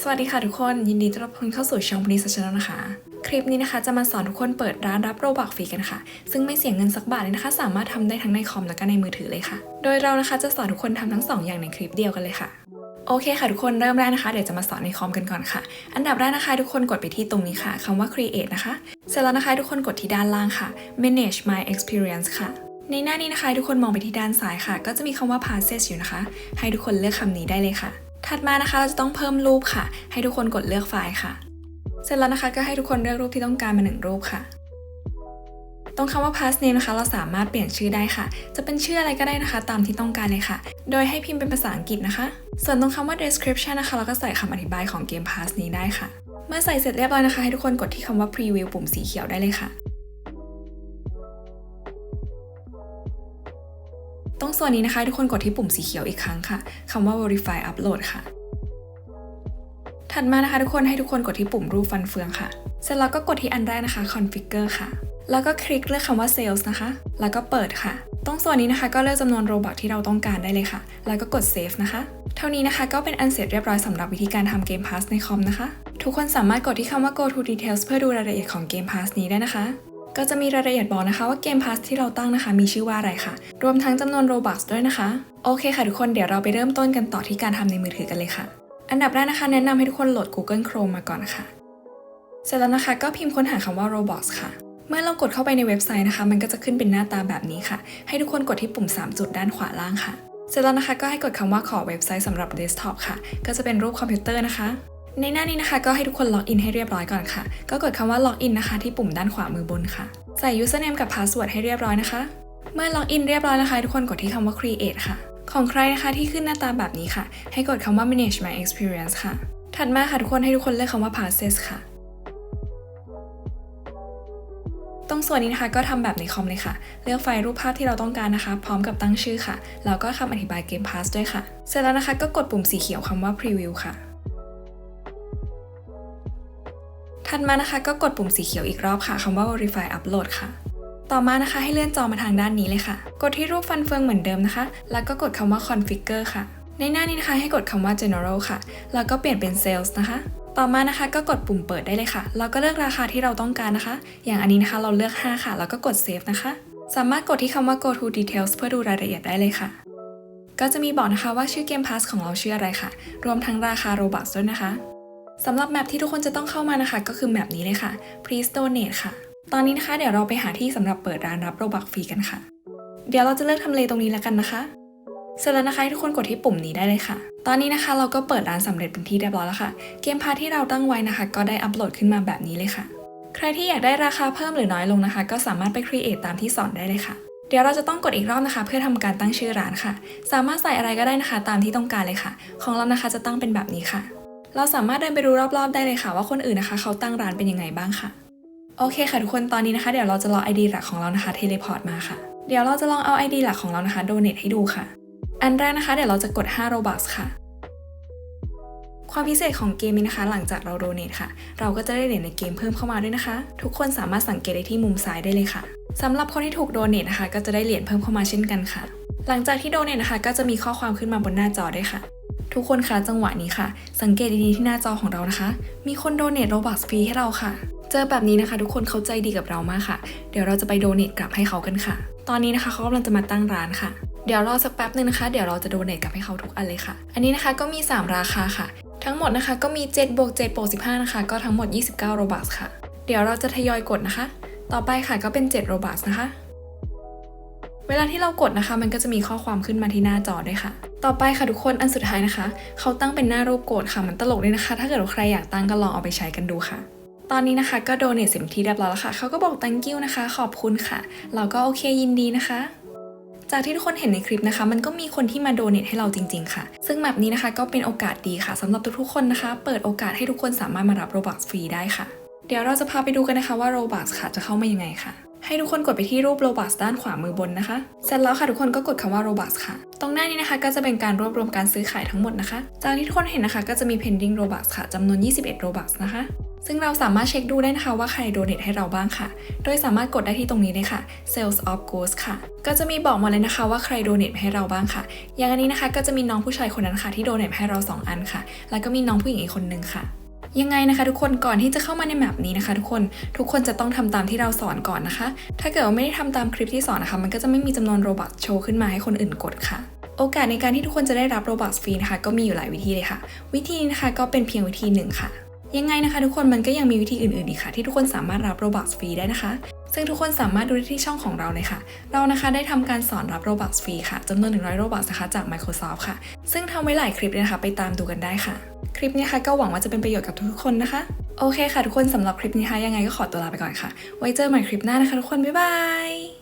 สวัสดีค่ะทุกคนยินดีต้อนรับคุณเข้าสู่ช่องพนิสชนนะคะ คลิปนี้นะคะจะมาสอนทุกคนเปิดร้านรับโรบักฟรีกันค่ะ ซึ่งไม่เสียเงินสักบาทเลยนะคะ สามารถทำได้ทั้งในคอมและก็ในมือถือเลยค่ะ โดยเรานะคะจะสอนทุกคนทำทั้งสองอย่างในคลิปเดียวกันเลยค่ะโอเคค่ะทุกคนเริ่มแรกนะคะ เดี๋ยวจะมาสอนในคอมกันก่อนค่ะ อันดับแรกนะคะ ทุกคนกดไปที่ตรงนี้ค่ะคำว่า create นะคะเสร็จแล้วนะคะ ทุกคนกดที่ด้านล่างค่ะ manage my experience ค่ะ ในหน้านี้นะคะ ทุกคนมองไปที่ด้านซ้ายค่ะ ก็จะมีคำว่า passes อยู่นะคะ ให้ทุกคนเลือกคำนี้ได้เลยค่ะ ถัดมานะคะเราจะต้องเพิ่มรูปค่ะ ให้ทุกคนกดเลือกไฟล์ค่ะ เสร็จแล้วนะคะก็ให้ทุกคนเลือกรูปที่ต้องการมาหนึ่งรูปค่ะ ตรงคำว่า pass name นะคะ เราสามารถเปลี่ยนชื่อได้ค่ะ จะเป็นชื่ออะไรก็ได้นะคะ ตามที่ต้องการเลยค่ะ โดยให้พิมพ์เป็นภาษาอังกฤษนะคะ ส่วนตรงคำว่า description นะคะ เราก็ใส่คำอธิบายของเกม pass นี้ได้ค่ะ เมื่อใส่เสร็จเรียบร้อยนะคะ ให้ทุกคนกดที่คำว่า preview ปุ่มสีเขียวได้เลยค่ะ ตรงส่วนนี้นะคะ ทุกคนกดที่ปุ่มสีเขียวอีกครั้งค่ะคำว่า verify upload ค่ะ ถัดมานะคะ ทุกคนให้ทุกคนกดที่ปุ่มรูปฟันเฟืองค่ะ เสร็จแล้วก็กดที่อันแรกนะคะ configure ค่ะ แล้วก็คลิกเลือกคำว่า sales นะคะ แล้วก็เปิดค่ะ ตรงส่วนนี้นะคะ ก็เลือกจำนวนโรบอทที่เราต้องการได้เลยค่ะ แล้วก็กด save นะคะ เท่านี้นะคะก็เป็นอันเสร็จเรียบร้อยสำหรับวิธีการทำเกม Pass ในคอมนะคะ ทุกคนสามารถกดที่คำว่า go to details เพื่อดูรายละเอียดของเกม Pass นี้ได้นะคะ ก็จะมีรายละเอียดบอกนะคะว่าเกม Pass ที่เราตั้งนะคะ มีชื่อว่าอะไรค่ะ รวมทั้งจำนวน Robux ด้วยนะคะ โอเคค่ะทุกคนเดี๋ยวเราไปเริ่มต้นกันต่อที่การทำในมือถือกันเลยค่ะ อันดับแรกนะคะ แนะนำให้ทุกคนโหลด Google Chrome มาก่อนค่ะ เสร็จแล้วนะคะ ก็พิมพ์ค้นหาคำว่า Roblox ค่ะ เมื่อเรากดเข้าไปในเว็บไซต์นะคะ มันก็จะขึ้นเป็นหน้าตาแบบนี้ค่ะ ให้ทุกคนกดที่ปุ่ม 3 จุดด้านขวาล่างค่ะ เสร็จแล้วนะคะก็ให้กดคำว่าขอเว็บไซต์สำหรับเดสก์ท็อปค่ะ ก็จะเป็นรูปคอมพิวเตอร์นะคะ ในหน้านี้นะคะก็ให้ทุกคนล็อกอินให้เรียบร้อยก่อนค่ะ ก็กดคำว่าล็อกอินนะคะที่ปุ่มด้านขวามือบนค่ะ ใส่ username กับ password ให้เรียบร้อยนะคะ เมื่อล็อกอินเรียบร้อยนะคะ ทุกคนกดที่คำว่า create ค่ะ ของใครนะคะที่ขึ้นหน้าตาแบบนี้ค่ะ ให้กดคำว่า manage my experience ค่ะ ถัดมาค่ะทุกคนให้ทุกคนเลือกคำว่า passes ค่ะ ตรงส่วนนี้นะคะก็ทำแบบในคอมเลยค่ะ เลือกไฟล์รูปภาพที่เราต้องการนะคะ พร้อมกับตั้งชื่อค่ะ แล้วก็คำอธิบายเกม Pass ด้วยค่ะ เสร็จแล้วนะคะก็กดปุ่มสีเขียวคำว่า Preview ค่ะ ถัดมานะคะก็กดปุ่มสีเขียวอีกรอบค่ะคำว่า Verify Upload ค่ะ ต่อมานะคะให้เลื่อนจอมาทางด้านนี้เลยค่ะ กดที่รูปฟันเฟืองเหมือนเดิมนะคะ แล้วก็กดคำว่า Configure ค่ะ ในหน้านี้นะคะให้กดคำว่า General ค่ะ แล้วก็เปลี่ยนเป็น Sales นะคะ ต่อมานะคะก็กดปุ่มเปิดได้เลยค่ะแล้วก็เลือกราคาที่เราต้องการนะคะ อย่างอันนี้นะคะเราเลือก 5 ค่ะ แล้วก็กด Save นะคะ สามารถกดที่คำว่า Go to Details เพื่อดูรายละเอียดได้เลยค่ะ ก็จะมีบอกนะคะว่าชื่อเกม Pass ของเราชื่ออะไรค่ะ รวมทั้งราคา Robux ด้วยนะคะ สำหรับแมปที่ทุกคนจะต้องเข้ามานะคะ ก็คือแมปนี้เลยค่ะ Please Donate ค่ะ ตอนนี้นะคะ เดี๋ยวเราไปหาที่สำหรับเปิดร้านรับโรบักฟรีกันค่ะ เดี๋ยวเราจะเลือกทำเลตรงนี้แล้วกันนะคะเสร็จแล้วนะคะทุกคนกดที่ปุ่มนี้ได้เลยค่ะ ตอนนี้นะคะเราก็เปิดร้านสำเร็จเป็นที่เรียบร้อยแล้วค่ะ เกมพาที่เราตั้งไว้นะคะ ก็ได้อัปโหลดขึ้นมาแบบนี้เลยค่ะ ใครที่อยากได้ราคาเพิ่มหรือน้อยลงนะคะ ก็สามารถไปครีเอทตามที่สอนได้เลยค่ะ เดี๋ยวเราจะต้องกดอีกรอบนะคะ เพื่อทำการตั้งชื่อร้านค่ะ สามารถใส่อะไรก็ได้นะคะ ตามที่ต้องการเลยค่ะ ของเรานะคะจะตั้งเป็นแบบนี้ค่ะ เราสามารถเดินไปดูรอบๆได้เลยค่ะ ว่าคนอื่นนะคะ เขาตั้งร้านเป็นยังไงบ้างค่ะ โอเคค่ะทุกคนตอนนี้นะคะ เดี๋ยวเราจะรอ ID หลักของเรานะคะเทเลพอร์ตมาค่ะ เดี๋ยวเราจะลองเอา ID หลักของเรานะคะโดเนทให้ดูค่ะ อันแรกนะคะ เดี๋ยวเราจะกด5 Robux ค่ะ ความพิเศษของเกมนี้นะคะ หลังจากเราโดเนทค่ะ เราก็จะได้เหรียญในเกมเพิ่มเข้ามาด้วยนะคะ ทุกคนสามารถสังเกตได้ที่มุมซ้ายได้เลยค่ะสำหรับคนที่ถูกโดเนทนะคะ ก็จะได้เหรียญเพิ่มเข้ามาเช่นกันค่ะ หลังจากที่โดเนทนะคะ ก็จะมีข้อความขึ้นมาบนหน้าจอด้วยค่ะ ทุกคนคะจังหวะนี้ค่ะ สังเกตดีๆที่หน้าจอของเรานะคะ มีคนโดเนทโรบักฟรีให้เราค่ะ เจอแบบนี้นะคะ ทุกคนเข้าใจดีกับเรามากค่ะ เดี๋ยวเราจะไปโดเนทกลับให้เขากันค่ะ ตอนนี้นะคะเขากำลังจะมาตั้งร้านค่ะ เดี๋ยวรอสักแป๊บหนึ่งนะคะ เดี๋ยวเราจะโดเนทกลับให้เขาทุกอันเลยค่ะ อันนี้นะคะก็มี 3 ราคาค่ะ ทั้งหมดนะคะก็มี7บวก7บวก15นะคะก็ทั้งหมด 29โรบักค่ะ เดี๋ยวเราจะทยอยกดนะคะ ต่อไปค่ะก็เป็น7โรบักนะคะ เวลาที่เรากดนะคะ มันก็จะมีข้อความขึ้นมาที่หน้าจอด้วยค่ะ ต่อไปค่ะทุกคนอันสุดท้ายนะคะ เขาตั้งเป็นหน้ารูปโกรธค่ะมันตลกเลยนะคะ ถ้าเกิดว่าใครอยากตั้งก็ลองเอาไปใช้กันดูค่ะ ตอนนี้นะคะก็โดเนทเสร็จที่เรียบร้อยแล้วค่ะเขาก็บอก thank you นะคะ ขอบคุณค่ะ เราก็โอเคยินดีนะคะจากที่ทุกคนเห็นในคลิปนะคะ มันก็มีคนที่มาโดเนทให้เราจริง ๆ ค่ะ ซึ่งแบบนี้นะคะก็เป็นโอกาสดีค่ะสำหรับทุกๆคนนะคะ เปิดโอกาสให้ทุกคนสามารถมารับโรบักฟรีได้ค่ะ เดี๋ยวเราจะพาไปดูกันนะคะว่าโรบักค่ะจะเข้ามายังไงค่ะ ให้ทุกคนกดไปที่รูป Robux ด้านขวามือบนนะคะ เสร็จแล้วค่ะทุกคนก็กดคำว่า Robux ค่ะ ตรงหน้านี้นะคะก็จะเป็นการรวบรวมการซื้อขายทั้งหมดนะคะ จากที่ทุกคนเห็นนะคะก็จะมี pending Robux ค่ะจำนวน 21 Robux นะคะ ซึ่งเราสามารถเช็คดูได้นะคะว่าใครโดเนทให้เราบ้างค่ะ โดยสามารถกดได้ที่ตรงนี้เลยค่ะ Sales of Ghost ค่ะ ก็จะมีบอกมาเลยนะคะว่าใครโดเนทให้เราบ้างค่ะ อย่างอันนี้นะคะก็จะมีน้องผู้ชายคนนั้นค่ะที่โดเนทให้เรา 2 อันค่ะ แล้วก็มีน้องผู้หญิงอีกคนนึงค่ะ ยังไงนะคะ ทุกคนก่อนที่จะเข้ามาในแมปนี้นะคะ ทุกคนทุกคนจะต้องทำตามที่เราสอนก่อนนะคะ ถ้าเกิดว่าไม่ได้ทำตามคลิปที่สอนนะคะ มันก็จะไม่มีจำนวนโรบัคโชว์ขึ้นมาให้คนอื่นกดค่ะโอกาสในการที่ทุกคนจะได้รับโรบัคฟรีนะคะ ก็มีอยู่หลายวิธีเลยค่ะ วิธีนี้นะคะก็เป็นเพียงวิธีหนึ่งค่ะ ยังไงนะคะ ทุกคนมันก็ยังมีวิธีอื่นๆอีกค่ะ ที่ทุกคนสามารถรับโรบัคฟรีได้นะคะ ซึ่งทุกคนสามารถดูได้ที่ช่องของเราเลยค่ะ เรานะคะได้ทำการสอนรับโรบัคฟรีค่ะจำนวน 100 โรบัคนะคะจาก Microsoft ค่ะ ซึ่งทำไว้หลายคลิปเลยนะคะ ไปตามดูกันได้ค่ะ ลิปนี้ค่ะก็หวังว่าจะเป็นประโยชน์กับทุกๆคนนะคะ โอเคค่ะทุกคนสำหรับคลิปนี้ค่ะยังไงก็ขอตัวลาไปก่อนค่ะ ไว้เจอใหม่คลิปหน้านะคะทุกคน บ๊ายบาย